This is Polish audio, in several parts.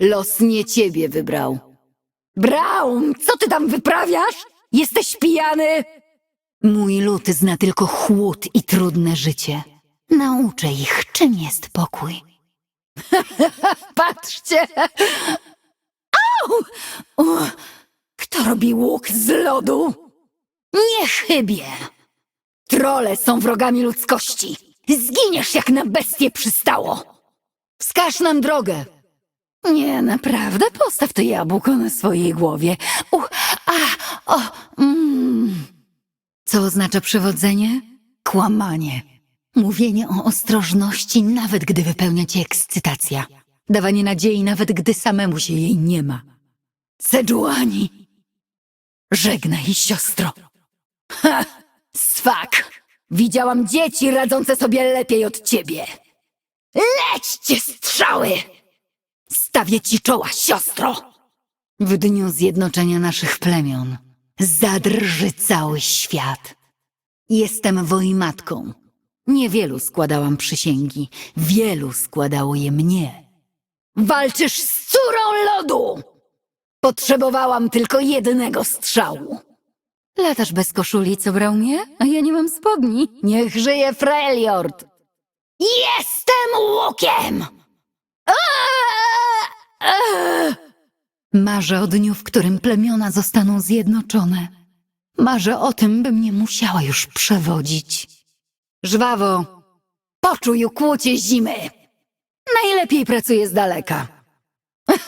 Los nie ciebie wybrał. Brown, co ty tam wyprawiasz? Jesteś pijany? Mój lud zna tylko chłód i trudne życie. Nauczę ich, czym jest pokój. Patrzcie! Au! Kto robi łuk z lodu? Nie chybie! Trole są wrogami ludzkości. Zginiesz jak na bestię przystało. Wskaż nam drogę. Nie, naprawdę? Postaw to jabłko na swojej głowie. Uch, a, o, mm. Co oznacza przewodzenie? Kłamanie. Mówienie o ostrożności, nawet gdy wypełnia cię ekscytacja. Dawanie nadziei, nawet gdy samemu się jej nie ma. Sejuani! Żegnaj, siostro. Ha! Swak! Widziałam dzieci radzące sobie lepiej od ciebie. Lećcie strzały! Stawię ci czoła, siostro! W dniu zjednoczenia naszych plemion zadrży cały świat. Jestem wojmatką. Niewielu składałam przysięgi, wielu składało je mnie. Walczysz z córą lodu! Potrzebowałam tylko jednego strzału. Latasz bez koszuli, co brał mnie? A ja nie mam spodni. Niech żyje Freljord! Jestem łukiem! Marzę o dniu, w którym plemiona zostaną zjednoczone. Marzę o tym, bym nie musiała już przewodzić. Żwawo, poczuj ukłucie zimy. Najlepiej pracuję z daleka.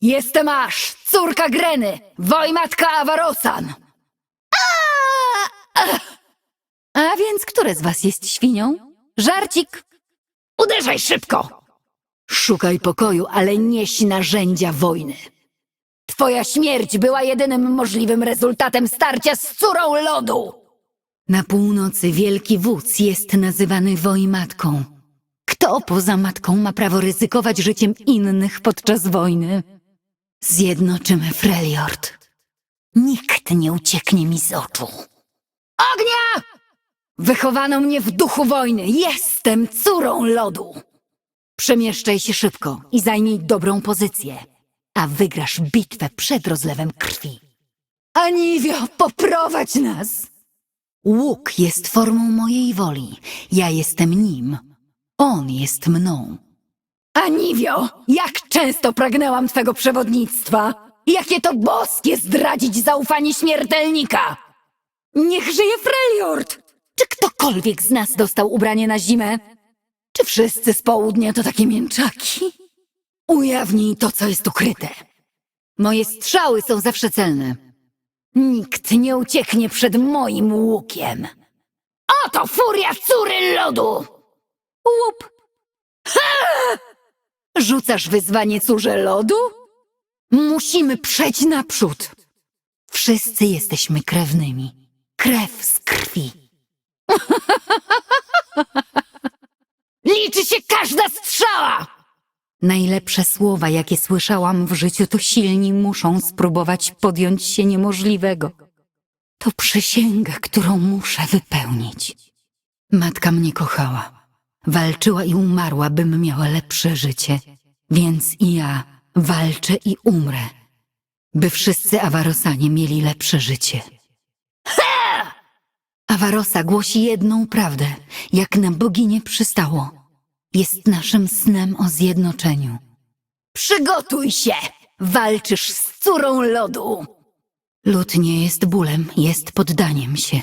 Jestem aż, córka Greny, wojmatka Awarosan. A, a więc które z was jest świnią? Żarcik? Uderzaj szybko! Szukaj pokoju, ale nieś narzędzia wojny. Twoja śmierć była jedynym możliwym rezultatem starcia z córą lodu. Na północy wielki wódz jest nazywany wojmatką. Kto poza matką ma prawo ryzykować życiem innych podczas wojny? Zjednoczymy Freljord. Nikt nie ucieknie mi z oczu. Ognia! Wychowano mnie w duchu wojny. Jestem córą lodu. Przemieszczaj się szybko i zajmij dobrą pozycję, a wygrasz bitwę przed rozlewem krwi. Aniwio, poprowadź nas! Łuk jest formą mojej woli. Ja jestem nim. On jest mną. Aniwio, jak często pragnęłam twego przewodnictwa! Jakie to boskie zdradzić zaufanie śmiertelnika! Niech żyje Freljord! Czy ktokolwiek z nas dostał ubranie na zimę? Czy wszyscy z południa to takie mięczaki? Ujawnij to, co jest ukryte. Moje strzały są zawsze celne. Nikt nie ucieknie przed moim łukiem. Oto furia córy lodu! Łup! Ha! Rzucasz wyzwanie córze lodu? Musimy przejść naprzód. Wszyscy jesteśmy krewnymi. Krew z krwi. Liczy się każda strzała! Najlepsze słowa, jakie słyszałam w życiu, to silni muszą spróbować podjąć się niemożliwego. To przysięga, którą muszę wypełnić. Matka mnie kochała. Walczyła i umarła, bym miała lepsze życie. Więc i ja walczę i umrę, by wszyscy Awarosanie mieli lepsze życie. Awarosa głosi jedną prawdę, jak na boginię przystało. Jest naszym snem o zjednoczeniu. Przygotuj się! Walczysz z córą lodu! Lud nie jest bólem, jest poddaniem się.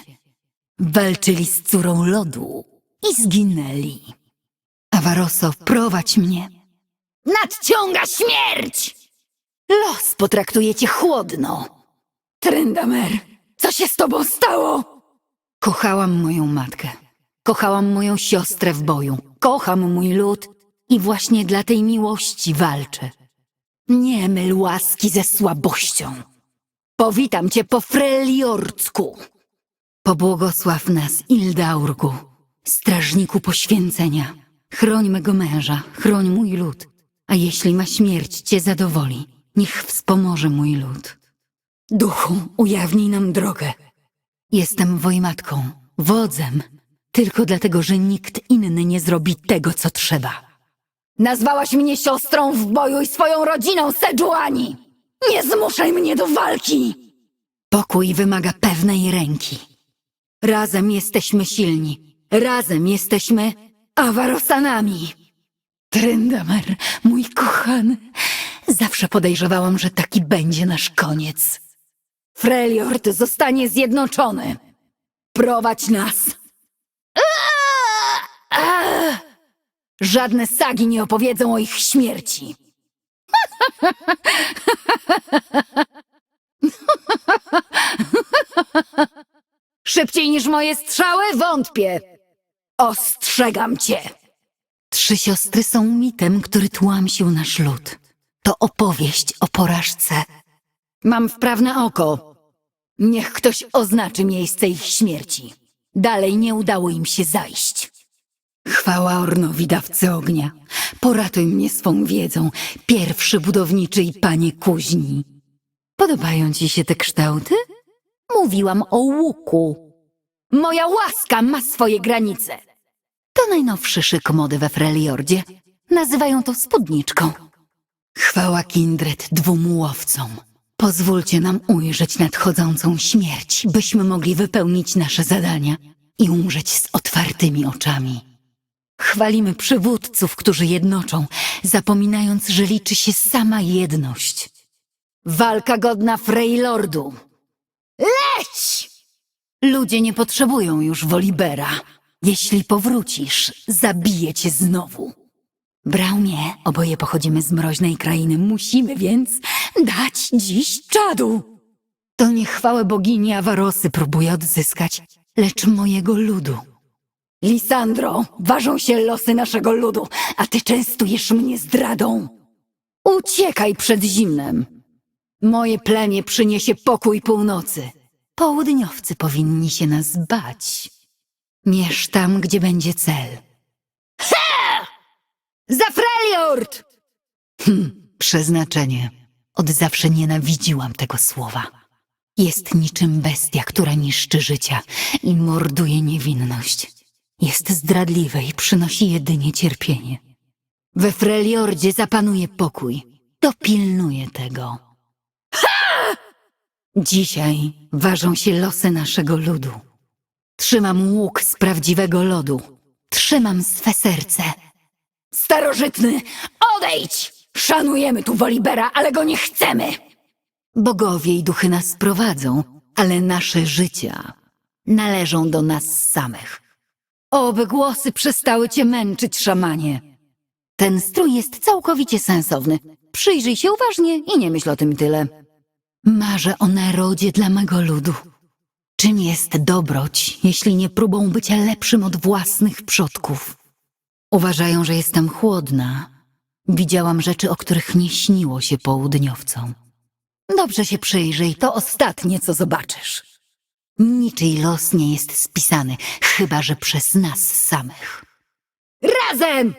Walczyli z córą lodu i zginęli. Awaroso, prowadź mnie. Nadciąga śmierć! Los potraktuje cię chłodno. Tryndamer, co się z tobą stało? Kochałam moją matkę. Kochałam moją siostrę w boju. Kocham mój lud i właśnie dla tej miłości walczę. Nie myl łaski ze słabością. Powitam cię po freliorcku. Pobłogosław nas, Ildaurgu, strażniku poświęcenia. Chroń mego męża, chroń mój lud. A jeśli ma śmierć cię zadowoli, niech wspomoże mój lud. Duchu, ujawnij nam drogę. Jestem wojmatką, wodzem, tylko dlatego, że nikt inny nie zrobi tego, co trzeba. Nazwałaś mnie siostrą w boju i swoją rodziną, Sejuani! Nie zmuszaj mnie do walki! Pokój wymaga pewnej ręki. Razem jesteśmy silni. Razem jesteśmy Awarosanami. Tryndamer, mój kochany. Zawsze podejrzewałam, że taki będzie nasz koniec. Freljord zostanie zjednoczony. Prowadź nas. Aaa! Żadne sagi nie opowiedzą o ich śmierci. Szybciej niż moje strzały? Wątpię. Ostrzegam cię. Trzy siostry są mitem, który tłamsił nasz lud. To opowieść o porażce. Mam wprawne oko. Niech ktoś oznaczy miejsce ich śmierci. Dalej nie udało im się zajść. Chwała Ornowi, dawcy ognia. Poratuj mnie swą wiedzą, pierwszy budowniczy i panie kuźni. Podobają ci się te kształty? Mówiłam o łuku. Moja łaska ma swoje granice. To najnowszy szyk mody we Freljordzie. Nazywają to spódniczką. Chwała Kindred dwóm łowcom. Pozwólcie nam ujrzeć nadchodzącą śmierć, byśmy mogli wypełnić nasze zadania i umrzeć z otwartymi oczami. Chwalimy przywódców, którzy jednoczą, zapominając, że liczy się sama jedność. Walka godna Freylordu. Leć! Ludzie nie potrzebują już Wolibera. Jeśli powrócisz, zabiję cię znowu. Braumie, oboje pochodzimy z mroźnej krainy, musimy więc dać dziś czadu. To nie chwałę bogini Awarosy próbuję odzyskać, lecz mojego ludu. Lisandro, ważą się losy naszego ludu, a ty częstujesz mnie zdradą. Uciekaj przed zimnem. Moje plemię przyniesie pokój północy. Południowcy powinni się nas bać. Mierz tam, gdzie będzie cel. Za Freljord! Hm, przeznaczenie. Od zawsze nienawidziłam tego słowa. Jest niczym bestia, która niszczy życia i morduje niewinność. Jest zdradliwe i przynosi jedynie cierpienie. We Freljordzie zapanuje pokój. Dopilnuję tego. Dzisiaj ważą się losy naszego ludu. Trzymam łuk z prawdziwego lodu. Trzymam swe serce. Starożytny, odejdź! Szanujemy tu Wolibera, ale go nie chcemy! Bogowie i duchy nas prowadzą, ale nasze życia należą do nas samych. Oby głosy przestały cię męczyć, szamanie. Ten strój jest całkowicie sensowny. Przyjrzyj się uważnie i nie myśl o tym tyle. Marzę o narodzie dla mego ludu. Czym jest dobroć, jeśli nie próbą bycia lepszym od własnych przodków? Uważają, że jestem chłodna. Widziałam rzeczy, o których nie śniło się południowcom. Dobrze się przyjrzyj, to ostatnie, co zobaczysz. Niczyj los nie jest spisany, chyba że przez nas samych. Razem!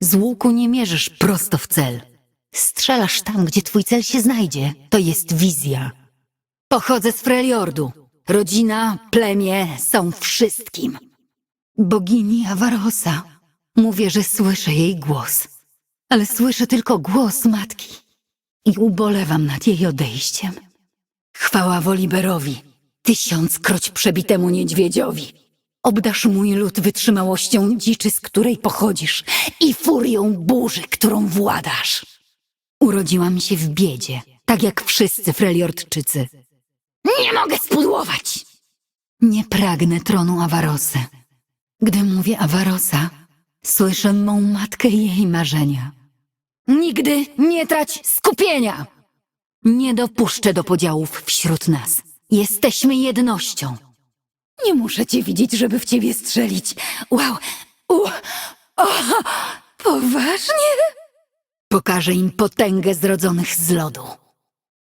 Z łuku nie mierzysz prosto w cel. Strzelasz tam, gdzie twój cel się znajdzie. To jest wizja. Pochodzę z Freljordu. Rodzina, plemię są wszystkim. Bogini Awarosa. Mówię, że słyszę jej głos. Ale słyszę tylko głos matki. I ubolewam nad jej odejściem. Chwała Woliberowi, tysiąckroć przebitemu niedźwiedziowi. Obdasz mój lud wytrzymałością dziczy, z której pochodzisz i furią burzy, którą władasz. Urodziłam się w biedzie, tak jak wszyscy Freljordczycy. Nie mogę spudłować! Nie pragnę tronu Awarosy. Gdy mówię Awarosa, słyszę mą matkę i jej marzenia. Nigdy nie trać skupienia! Nie dopuszczę do podziałów wśród nas. Jesteśmy jednością. Nie muszę cię widzieć, żeby w ciebie strzelić. Wow! U, o, poważnie? Pokażę im potęgę zrodzonych z lodu.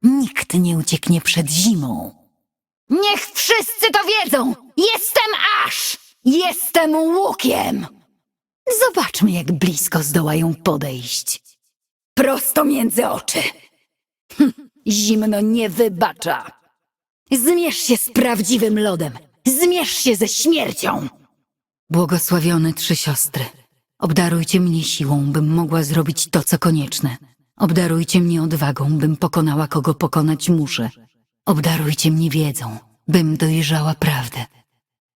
Nikt nie ucieknie przed zimą. Niech wszyscy to wiedzą! Jestem aż! Jestem łukiem! Zobaczmy, jak blisko zdołają podejść. Prosto między oczy. Hm, zimno nie wybacza. Zmierz się z prawdziwym lodem. Zmierz się ze śmiercią. Błogosławione trzy siostry. Obdarujcie mnie siłą, bym mogła zrobić to, co konieczne. Obdarujcie mnie odwagą, bym pokonała, kogo pokonać muszę. Obdarujcie mnie wiedzą, bym dojrzała prawdę.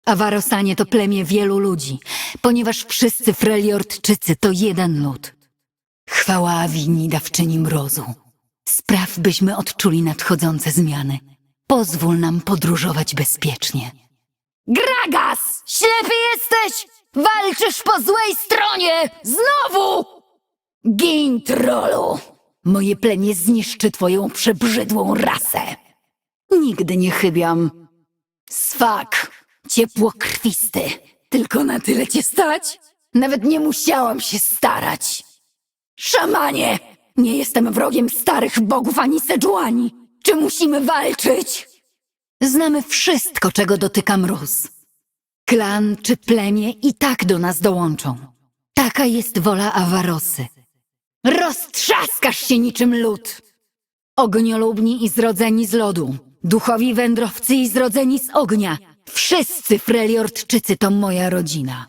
Awarosanie to plemię wielu ludzi, ponieważ wszyscy Freljordczycy to jeden lud. Chwała Awini, dawczyni mrozu. Spraw, byśmy odczuli nadchodzące zmiany. Pozwól nam podróżować bezpiecznie. Gragas! Ślepy jesteś! Walczysz po złej stronie! Znowu! Gin, trolu! Moje plemię zniszczy twoją przebrzydłą rasę. Nigdy nie chybiam. Swak, ciepłokrwisty. Tylko na tyle cię stać? Nawet nie musiałam się starać. Szamanie! Nie jestem wrogiem starych bogów ani Sejuani. Czy musimy walczyć? Znamy wszystko, czego dotyka mróz. Klan czy plemię i tak do nas dołączą. Taka jest wola Awarosy. Roztrzaskasz się niczym lód. Ogniolubni i zrodzeni z lodu. Duchowi wędrowcy i zrodzeni z ognia. Wszyscy Freljordczycy to moja rodzina.